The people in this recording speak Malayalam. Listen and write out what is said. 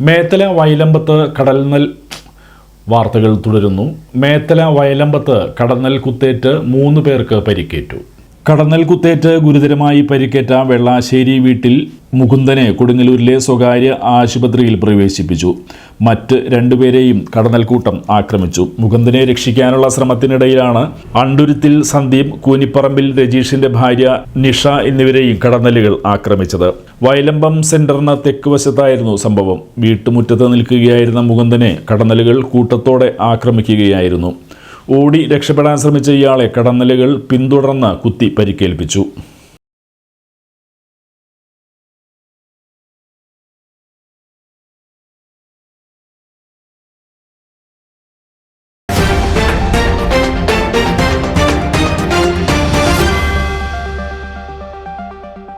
മേത്തല വയലമ്പത്ത് കടൽനൽ വാർത്തകൾ തുടരുന്നു. മേത്തല വയലമ്പത്ത് കടന്നൽ കുത്തേറ്റ് മൂന്ന് പേർക്ക് പരിക്കേറ്റു. കടന്നൽ കുത്തേറ്റ് ഗുരുതരമായി പരിക്കേറ്റ വെള്ളാശ്ശേരി വീട്ടിൽ മുകുന്ദനെ കൊടുങ്ങല്ലൂരിലെ സ്വകാര്യ ആശുപത്രിയിൽ പ്രവേശിപ്പിച്ചു. മറ്റ് രണ്ടുപേരെയും കടന്നൽക്കൂട്ടം ആക്രമിച്ചു. മുകുന്ദനെ രക്ഷിക്കാനുള്ള ശ്രമത്തിനിടയിലാണ് അണ്ടുരുത്തിൽ സന്ദീപ് കൂനിപ്പറമ്പിൽ രജീഷിന്റെ ഭാര്യ നിഷ എന്നിവരെയും കടന്നലുകൾ ആക്രമിച്ചത്. വയലമ്പം സെന്ററിന് തെക്ക് വശത്തായിരുന്നു സംഭവം. വീട്ടുമുറ്റത്ത് നിൽക്കുകയായിരുന്ന മുകുന്ദനെ കടന്നലുകൾ കൂട്ടത്തോടെ ആക്രമിക്കുകയായിരുന്നു. ഓടി രക്ഷപ്പെടാൻ ശ്രമിച്ച ഇയാളെ കടന്നലുകൾ പിന്തുടർന്ന് കുത്തി പരിക്കേൽപ്പിച്ചു.